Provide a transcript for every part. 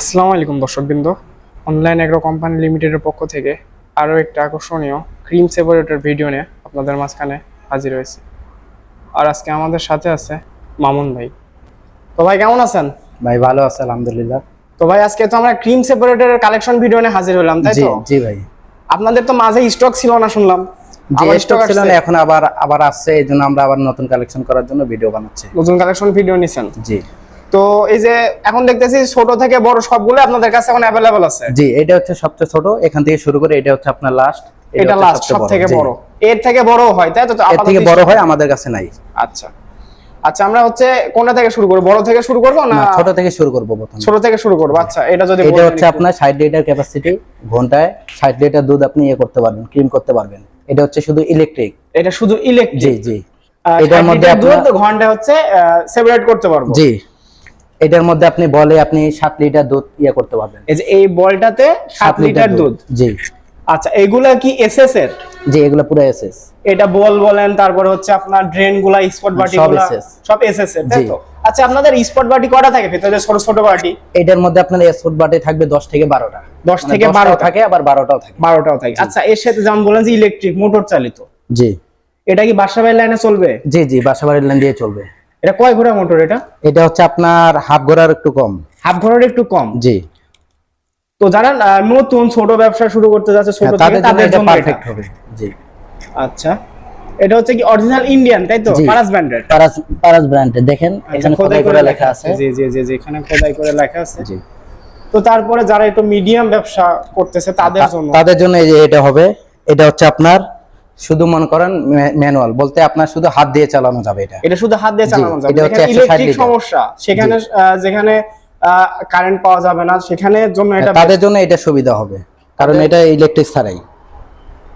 আসসালামু আলাইকুম দর্শকবৃন্দ। অনলাইন এগ্রো কোম্পানি লিমিটেডের পক্ষ থেকে আরও একটা আকর্ষণীয় ক্রিম সেপারেটর ভিডিও নিয়ে আপনাদের মাঝখানে হাজির হয়েছে। আর আজকে আমাদের সাথে আছে মামুন ভাই। তো ভাই কেমন আছেন? ভাই ভালো আছে আলহামদুলিল্লাহ। তো ভাই আজকে তো আমরা ক্রিম সেপারেটরের কালেকশন ভিডিও নিয়ে হাজির হলাম তাই তো? জি ভাই। আপনাদের তো মাঝে স্টক ছিল না শুনলাম। যে স্টক ছিল না এখন আবার আবার আসছে এই জন্য আমরা আবার নতুন কালেকশন করার জন্য ভিডিও বানাচ্ছি। নতুন কালেকশন ভিডিও নিছেন? জি। তো এই যে এখন দেখতেছি ছোট থেকে বড় সবগুলো আপনাদের কাছে এখন অ্যাভেলেবল আছে। জি এটা হচ্ছে সবচেয়ে ছোট। এখান থেকে শুরু করে এটা হচ্ছে আপনার লাস্ট এটা লাস্ট সব থেকে বড়। এর থেকে বড় হয় তাই তো? এর থেকে বড় হয় আমাদের কাছে নাই। আচ্ছা। আচ্ছা আমরা হচ্ছে কোনটা থেকে শুরু করব? বড় থেকে শুরু করব না ছোট থেকে শুরু করব প্রথমে। ছোট থেকে শুরু করব। আচ্ছা এটা যদি এটা হচ্ছে আপনার 60 লিটার ক্যাপাসিটি ঘন্টায়। 60 লিটার দুধ আপনি ইয়ে করতে পারবেন ক্রিম করতে পারবেন। এটা হচ্ছে শুধু ইলেকট্রিক এটা শুধু ইলেকট্রিক জি জি। এটার মধ্যে আপনার ঘণ্টা হচ্ছে সেপারেট করতে পারব। জি। এটার মধ্যে আপনি বলে আপনি সাত লিটার দুধ ইয়ে করতে পারবেন। এই যে এই বলটাতে সাত লিটার দুধ জি। আচ্ছা এগুলা কি এসএস এর? জি এগুলো পুরো এসএস এটা বল বলেন তারপরে হচ্ছে আপনার ড্রেনগুলা স্পট বাটি সবগুলা সব এসএস এর তাই তো? আচ্ছা আপনাদের স্পট বাটি কটা থাকে ভিতরে? ছোট ছোট বাটি এটার মধ্যে আপনার স্পট বাটি থাকবে 10 থেকে 12টা 10 থেকে 12 থাকে আবার 12টাও থাকে। বারোটাও থাকে। আচ্ছা এর সাথে যেমন বলেন যে ইলেকট্রিক মোটর চালিত। জি। এটা কি বাসা বাড়ির লাইনে চলবে? জি জি বাসাবাড়ির লাইন দিয়ে চলবে। এটা কয় ঘোড়া মোটর এটা? এটা হচ্ছে আপনার হাফ ঘোড়ার একটু কম। হাফ ঘোড়ার একটু কম? জি। তো যারা নতুন ছোট ব্যবসা শুরু করতে যাচ্ছে ছোট হ্যাঁ, থেকে তাদের জন্য পারফেক্ট হবে। জি। আচ্ছা। এটা হচ্ছে কি অরিজিনাল ইন্ডিয়ান তাই তো। পারাস ব্র্যান্ডের পারাস পারাস ব্র্যান্ডে দেখেন এখানে খোদাই করে লেখা আছে। জি জি জি জি এখানে খোদাই করে লেখা আছে। জি। তো তারপরে যারা একটু মিডিয়াম ব্যবসা করতেছে তাদের জন্য। তাদের জন্য এই যে এটা হবে এটা হচ্ছে আপনার শুধু মনে করেন ম্যানুয়াল বলতে আপনার শুধু হাত দিয়ে চালানো যাবে এটা। এটা শুধু হাত দিয়ে চালানো যাবে। এটা হচ্ছে ইলেকট্রিক সমস্যা। সেখানে যেখানে কারেন্ট পাওয়া যাবে না সেখানে জন্য এটা তাদের জন্য এটা সুবিধা হবে। কারণ এটা ইলেকট্রিক ছাড়াই।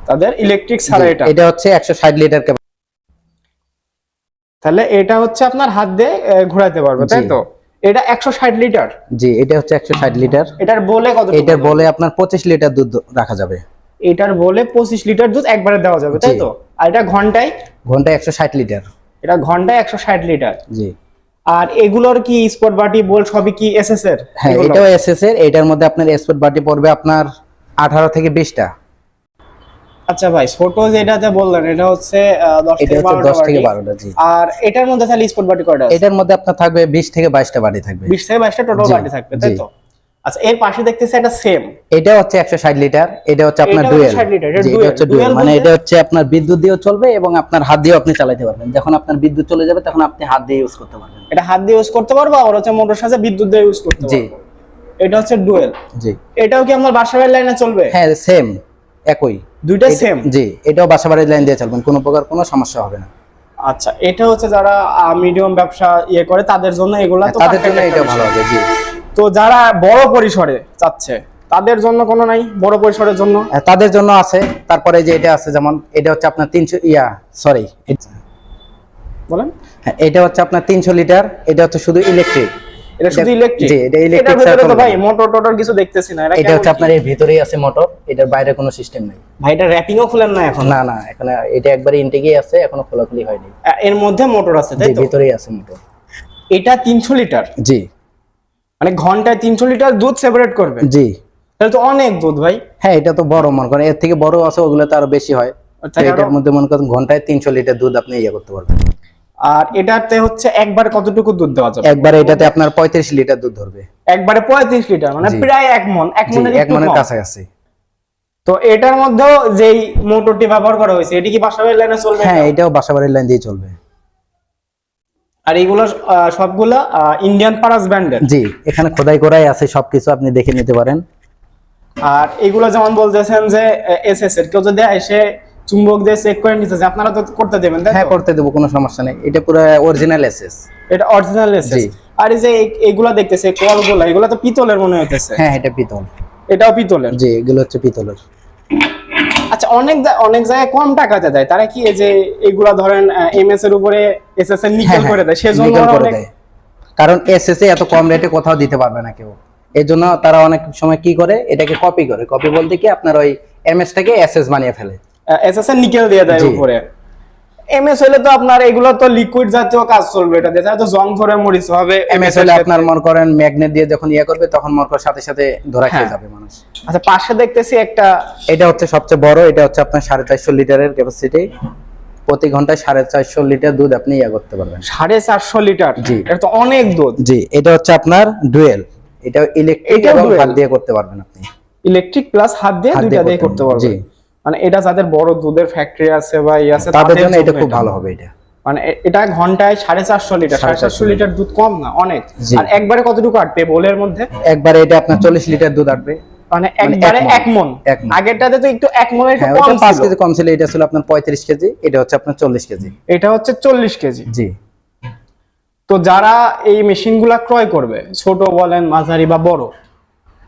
তাদের ইলেকট্রিক ছাড়া এটা। এটা হচ্ছে 160 লিটার তাহলে এটা হচ্ছে আপনার হাত দিয়ে ঘোরাতে পারবে তাই তো? এটা একশো ষাট লিটার জি এটা হচ্ছে 160 লিটার এটার বলে কত এটার বলে আপনার 25 লিটার দুধ রাখা যাবে। এটার বলে পঁচিশ লিটার দুধ একবারে দেওয়া যাবে তাই তো? আর এটা ঘন্টায়? ঘন্টায় 160 লিটার। এটা ঘন্টায় একশো ষাট লিটার। জি। আর এগুলোর কি স্পট বাটি বল সবই কি এসএস এর? হ্যাঁ? এটাও এসএস এর এটার মধ্যে আপনার এক্সপোর্ট বাটি পড়বে আপনার 18 থেকে 20টা আচ্ছা ভাই ছোট যেটাতে বললেন এটা হচ্ছে আহ, দশ এটা থেকে হচ্ছে বারোটা 10 থেকে 12টা জি। আর এটার মধ্যে তাহলে স্পট বাটি কয়টা এটার মধ্যে আপনার থাকবে 20 থেকে 22টা বাটি থাকবে। বিশ থেকে বাইশটা টোটাল বাটি থাকবে তাই তো? আচ্ছা এর পাশে দেখতেছি একটা সেম এটা হচ্ছে 160 লিটার এটা হচ্ছে আপনার ডুয়েল। এটা হচ্ছে ডুয়েল। মানে এটা হচ্ছে আপনার বিদ্যুৎ দিয়েও চলবে এবং আপনার হাত দিয়েও আপনি চালাতে পারবেন। যখন আপনার বিদ্যুৎ চলে যাবে তখন আপনি হাত দিয়ে ইউজ করতে পারবেন। এটা হাত দিয়ে ইউজ করতে পারব আর হচ্ছে মোটর সাথে বিদ্যুৎ দিয়ে ইউজ করতে জি। এটা হচ্ছে ডুয়েল। জি। এটাও কি আপনার বাসা বাড়ির লাইনে চলবে? হ্যাঁ সেম একই। দুইটা সেম জি এটাও বাসাবাড়ির লাইন দিয়ে চলবেন কোনো প্রকার কোনো সমস্যা হবে না। আচ্ছা এটা হচ্ছে যারা মিডিয়াম ব্যবসা ইয়ে করে তাদের জন্য এগুলা তো তাদের জন্য এটা ভালো হবে জি। তো যারা বড় পরিসরে চাচ্ছে তাদের জন্য কোনো নাই? বড় পরিসরের জন্য? হ্যাঁ, তাদের জন্য আছে। তারপরে যে এটা আছে যেমন এটা হচ্ছে আপনার তিনশো ইয়া সরি বলেন। এটা হচ্ছে আপনার তিনশো লিটার এটা হচ্ছে শুধু ইলেকট্রিক এটা শুধু ইলেকট্রিক জি, এটা electric তো ভাই মোটর টোটর কিছু দেখতেছি না এটা হচ্ছে আপনার এর ভিতরেই আছে মোটর এটার বাইরে কোনো সিস্টেম নেই। ভাই এটা র্যাপিংও খুলেন না এখন? না না এখন এটা একবারে ইনটেকেই আছে এখনও খোলাখুলি হয়নি। এর মধ্যে মোটর আছে তাই তো? ভিতরেই আছে মোটর এটা তিনশো লিটার? জি। মানে ঘন্টায় তিনশো লিটার দুধ সেপারেট করবে? জি। তাহলে তো অনেক দুধ ভাই। হ্যাঁ এটা তো বড় মনে করেন এর থেকে বড় আছে ওগুলো তো আরও বেশি হয়। এটার মধ্যে মনে করেন ঘন্টায় তিনশো লিটার দুধ আপনি ইয়ে করতে পারবেন। আর এটাতে হচ্ছে একবার কতটুকু দুধ দেওয়া যাবে? একবারে এটাতে আপনার পঁয়ত্রিশ লিটার দুধ ধরবে। একবারে পঁয়ত্রিশ লিটার মানে প্রায় এক মন এক মনের এক মনের। কাছাকাছি। তো এটার মধ্যেও যেই মোটরটি ব্যবহার করা হয়েছে এটি কি বাসাবাড়ির লাইনে চলবে? হ্যাঁ এটাও বাসাবাড়ির লাইন দিয়ে চলবে। আর এইগুলো সবগুলা ইন্ডিয়ান পারাস ব্র্যান্ডের জি এখানে খোদাই করাই আছে সবকিছু আপনি দেখে নিতে পারেন। আর এগুলো যেমন বলতেছেন যে এসএস এর কেউ যদি এসে চুম্বক দিয়ে চেক করে নিতে চায়, আপনারা তো করতে দেবেন হ্যাঁ করতে দেবো কোনো সমস্যা নেই। এটা পুরো অরিজিনাল এসএস এটা অরিজিনাল এসএস আর এই যে এগুলা দেখতেছে কলগুলা এগুলা তো পিতলের মনে হইতেছে। হ্যাঁ এটা পিতল। এটাও পিতলের? জি এগুলো হচ্ছে পিতলের। অনেক অনেক জায়গায় কম টাকাতে দেয়। তারা কি এই যে এগুলা ধরেন এমএস এর উপরে এসএস এর নিকেল করে দেয় সেজন্য অনেক কারণ এসএস এত কম রেটে কোথাও দিতে পারবে না কেউ। এর জন্য তারা অনেক সময় কি করে এটাকে কপি করে। কপি বলতে কি আপনার ওই এমএস টাকে এসএস বানিয়ে ফেলে। এসএস এর নিকেল দিয়ে দেয় উপরে। এমএস হলে তো আপনার এগুলো তো লিকুইড জাতীয় কাজ চলবে এটা দিয়ে। তো জং ধরে মরিচ হবে। এমএস হলে আপনার মনে করেন ম্যাগনেট দিয়ে যখন ইয়ে করবে তখন মনে সাথে সাথে ধরা খেয়ে হ্যাঁ। যাবে মানুষ। আচ্ছা পাশে দেখতেছি একটা এটা হচ্ছে সবচেয়ে বড় এটা হচ্ছে আপনার সাড়ে চারশো লিটারের ক্যাপাসিটি প্রতি ঘন্টায় সাড়ে চারশো লিটার দুধ আপনি ইয়ে করতে পারবেন। সাড়ে চারশো লিটার? জি। এটা তো অনেক দুধ। জি এটা হচ্ছে আপনার ডুয়েল। এটা ইলেকট্রিক হাত দিয়ে করতে পারবেন আপনি। ইলেকট্রিক প্লাস হাত দিয়ে দুইটা দিয়ে করতে করতে পারবে জি। মানে এটা যাদের বড় দুধের ফ্যাক্টরি আছে বা ইয়ে আছে তাদের জন্য এটা খুব ভালো হবে এটা। মানে এটা ঘন্টায় সাড়ে চারশো লিটার। সাড়ে চারশো 450 লিটার দুধ কম না অনেক। আর একবারে কতটুকু আটবে বোলের মধ্যে? একবারে এটা আপনার চল্লিশ লিটার দুধ আসবে মানে এক একবারে মণ। এক মন। আগেরটাতে তো একটু এক মনের একটু হ্যাঁ কম ছিল। কেজি কম ছিল এটা ছিল আপনার পঁয়ত্রিশ কেজি এটা হচ্ছে আপনার চল্লিশ কেজি। এটা হচ্ছে চল্লিশ কেজি। জি। তো যারা এই মেশিনগুলা ক্রয় করবে ছোট বলেন মাঝারি বা বড়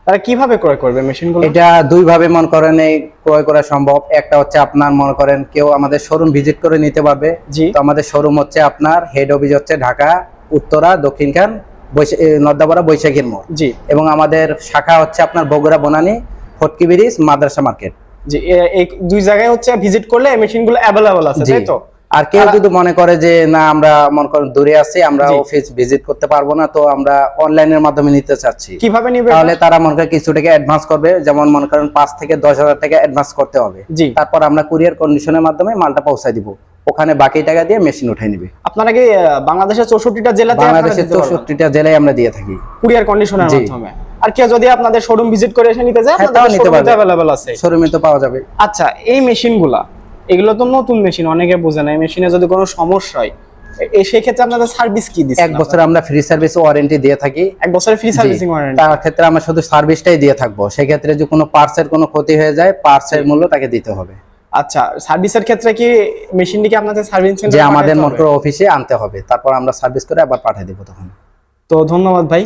তারা কীভাবে ক্রয় করবে মেশিনগুলো? এটা দুই ভাবে মনে করেন এই ক্রয় করা সম্ভব। একটা হচ্ছে আপনার মনে করেন কেউ আমাদের শোরুম ভিজিট করে নিতে পারবে। জি। তো আমাদের শোরুম হচ্ছে আপনার হেড অফিস হচ্ছে ঢাকা উত্তরা দক্ষিণখান নর্দাপাড়া বৈশাখীর মোড়। জি। এবং আমাদের শাখা হচ্ছে আপনার বগুড়া বনানী ফটকি ব্রিজ মাদ্রাসা মার্কেট। জি এই দুই জায়গায় হচ্ছে ভিজিট করলে মেশিনগুলো অ্যাভেলেবল আছে তাই তো? আর কেউ যদি মনে করে যে না আমরা মনে করেন দূরে আছি আমরা অফিস ভিজিট করতে পারব না তো আমরা অনলাইনের মাধ্যমে নিতে চাচ্ছি। কীভাবে নিবে তাহলে তারা মনে করেন কিছু টাকা অ্যাডভান্স করবে যেমন মনে করেন পাঁচ থেকে দশ হাজার টাকা অ্যাডভান্স করতে হবে। জি। তারপর আমরা কুরিয়ার কন্ডিশনের মাধ্যমে মালটা পৌঁছায় দিব। ওখানে বাকি টাকা দিয়ে মেশিন উঠে নিবে। আপনারা কি বাংলাদেশের চৌষট্টিটা জেলাতে বাংলাদেশের চৌষট্টিটা জেলায় আমরা দিয়ে থাকি। কুরিয়ার কন্ডিশনের মাধ্যমে। আর কেউ যদি আপনাদের শোরুম ভিজিট করে এসে নিতে চায় হ্যাঁ, তাও নিতে পারবে। অ্যাভেলেবল আছে। শোরুমে তো পাওয়া যাবে। আচ্ছা এই মেশিনগুলা এগুলো তো নতুন মেশিন অনেকে বোঝে না। এই মেশিনে যদি কোনো সমস্যা হয় এই সেই ক্ষেত্রে আপনাদের সার্ভিস কি দিচ্ছেন এক বছর আমরা ফ্রি সার্ভিস ওয়ারেন্টি দিয়ে থাকি। এক বছরের ফ্রি সার্ভিসিং ওয়ারেন্টি তার ক্ষেত্রে আমরা শুধু সার্ভিসটাই দিয়ে থাকব। সেক্ষেত্রে যদি কোনো পার্টসের কোনো ক্ষতি হয়ে যায় পার্টসের মূল্য তাকে দিতে হবে। আচ্ছা সার্ভিসের ক্ষেত্রে কি মেশিনটি কি আপনাদের সার্ভিস যে আমাদের মোটর অফিসে আনতে হবে তারপর আমরা সার্ভিস করে আবার পাঠিয়ে দেবো তখন। তো ধন্যবাদ ভাই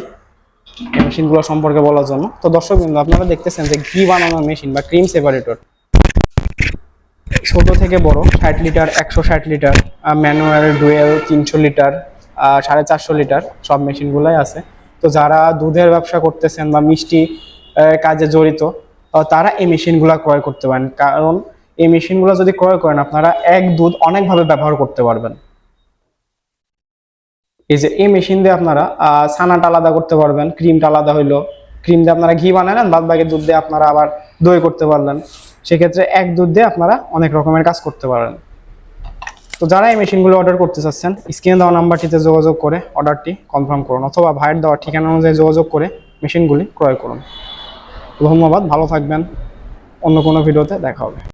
মেশিনগুলো সম্পর্কে বলার জন্য। তো দর্শক বিন্দু আপনারা দেখতেছেন যে ঘি বানানোর মেশিন বা ক্রিম সেপারেটর ছোট থেকে বড় ষাট লিটার একশো ষাট লিটার ম্যানুয়াল ডুয়েল তিনশো লিটার সাড়ে চারশো লিটার সব মেশিনগুলাই আছে। তো যারা দুধের ব্যবসা করতেছেন বা মিষ্টি কাজে জড়িত তারা এই মেশিনগুলো ক্রয় করতে পারেন। কারণ এই মেশিনগুলো যদি ক্রয় করেন, আপনারা এক দুধ অনেকভাবে ব্যবহার করতে পারবেন। এই যে এই মেশিন দিয়ে আপনারা ছানাটা আলাদা করতে পারবেন, ক্রিমটা আলাদা হইল। ক্রিম দিয়ে আপনারা ঘি বানালেন বাদ বাকি দুধ দিয়ে আপনারা আবার দই করতে পারলেন। সেক্ষেত্রে এক দুধ দিয়ে আপনারা অনেক রকমের কাজ করতে পারেন। তো যারা এই মেশিনগুলো অর্ডার করতে চাচ্ছেন, স্ক্রিনে দেওয়া নাম্বারটিতে যোগাযোগ করে অর্ডারটি কনফার্ম করুন, অথবা ভাইয়ের দেওয়া ঠিকানা অনুযায়ী যোগাযোগ করে মেশিনগুলি ক্রয় করুন। ধন্যবাদ, ভালো থাকবেন। অন্য কোনো ভিডিওতে দেখা হবে।